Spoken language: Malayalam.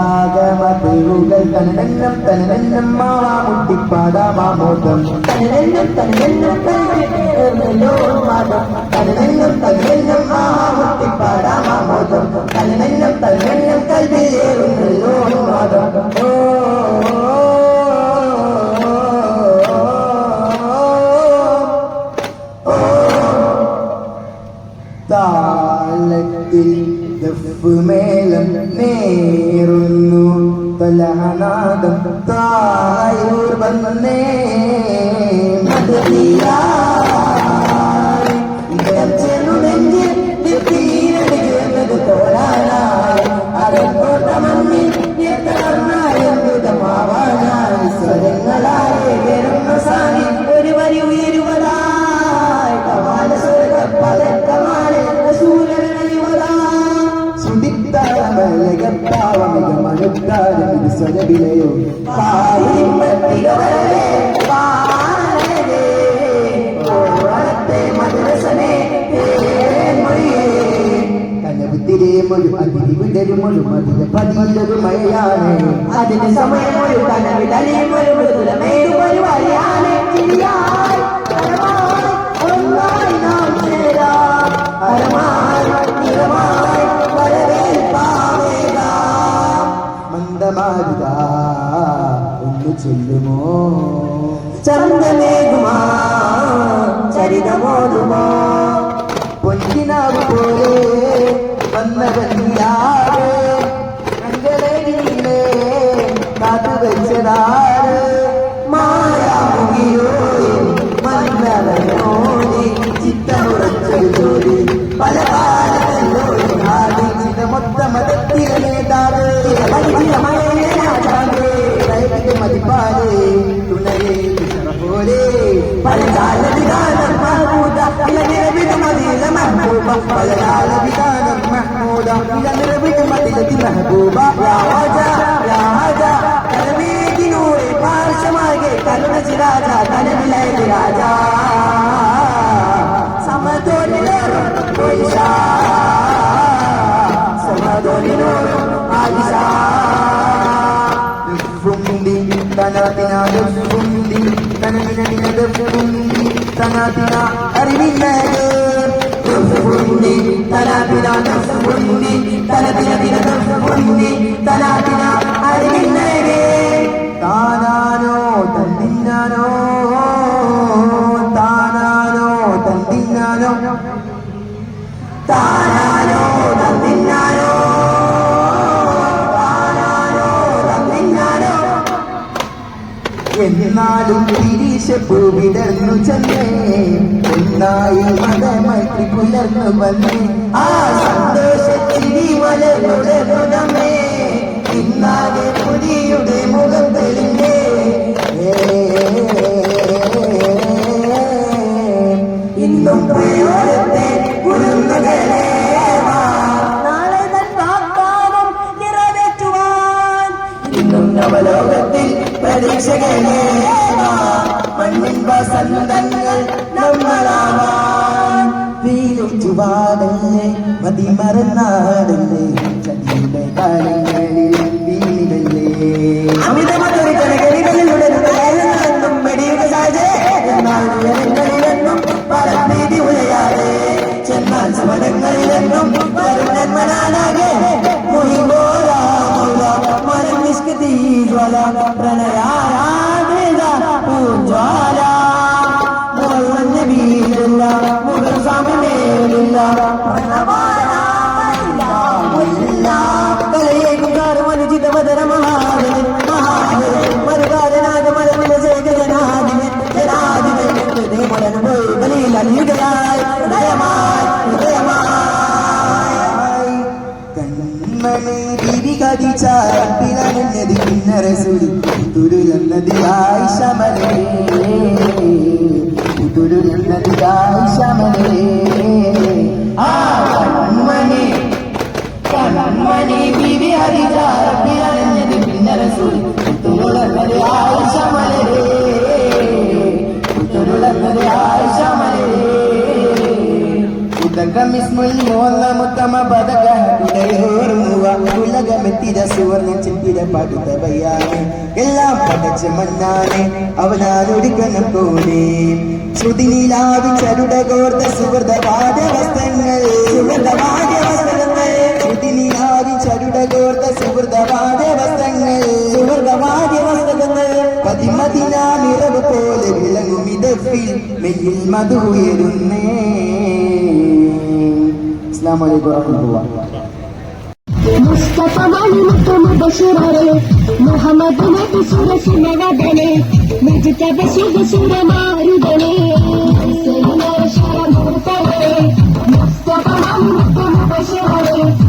താളശ്രുതിലയരാഗമതിരുകൾ തനനം തനനം മാമുട്ടിപ്പാടാമോദം തനനം തനനം മതം തനനം തനനം മാമുട്ടിപ്പാടാമോദം താളത്തിൽ ദഫ്മേളം നേറുന്നു തലഹനാദം തായൂർ വന്നേ. ഒരു കനവുത്തിരേ മുഴു അതിരി വിടരും മുഴു മതിയ പതിയിലൊരു മഴയാണ് അതിന് സമയമൊരു കനവിടലിയും ഒരു മൃദുലമേതു പരിപാടിയാണ് മെഹബൂബ പലകാല വിധാനം മെഹമൂദ ഇളനിറവിട മതിലതി മെഹബൂബ രാജ രാജ കലമേകിനൂറെ പാർശ്വമാകെ കരുണ ചിരാജ കലവിലയ രാജ സമതോലിലേറും പൊയ്ഷാ സമതോലിനോറും ആയിഷാ ഫുണ്ടി തനതിന ഫുണ്ടി തനതിന ഫുണ്ടി തനതിന ഫുണ്ടി തനതിന അറിവില്ലത് താനാനോ തന്നിന്നാനോ. താനാനോ തന്നിന്നാനോ താനാനോ തന്നിന്നാനോ. എന്നാലും തിരിശപ്പൂ വിടർന്നു ചെന്നേ. എന്നായി മതമറ്റി പുലർന്നു വന്നേ. ആ സന്തോഷത്തിരി മലരുടമേ ഇന്നാകെ പുലിയുടെ മുഖം തെളിഞ്ഞേ. ഇന്നും പ്രയോജനത്തെ കുരുന്നുകളേ ഇന്നും നവലോകത്തിൽ പ്രതീക്ഷകളേ വസന്തങ്ങൾ നമ്മളാവാൻ. വീലും ചുവാടല്ലേ മതിമറന്നാടല്ലേ ചതിയുടെ തുരുന്നതി ആയിഷമലേ നദിയായി ശമനേ ആ കൺമണി കൺമണി ബിബി ഹരിജ പിളർന്നതി പിന്നരസുടി തുരുന്നതി ആയിഷമലേ ഉലകമിസ്മുൽ മുത്തമ പദകടയോറുമുവ ഉലകമെത്തിര സുവർണ ചിത്തിര പടുത്ത ബയ്യാനെ എല്ലാം പടച്ച മണ്ണാനെ അവനാലൊടുക്കണം പോലെ ശ്രുതിനീലാവി ചരുട കോർത്ത സുഹൃത പാഠവസ്ത്രങ്ങൾ സുഹൃത പാഠവസ്ത്രങ്ങൾ ശ്രുതിനീലാവി ചരുട കോർത്ത സുഹൃത പാഠവസ്ത്രങ്ങൾ സുഹൃത പാഠ്യവസ്ത്രങ്ങൾ പതിമതിന നിറവ് പോലെ വിളങ്ങും ഇതഫിൽ മെയ്യിൽ മധു ഉയരുന്നേ. അസ്സാം വലൈക്കും വറഹമുല്ല മുസ്തഫ ബഷീറാണ് മുഹമ്മദ് നബി സുരസി നവദനെ നജതബ ശിവ സുരമാരുദനെ മുസ്തഫ മുസ്തഫ ബഷീറാണ്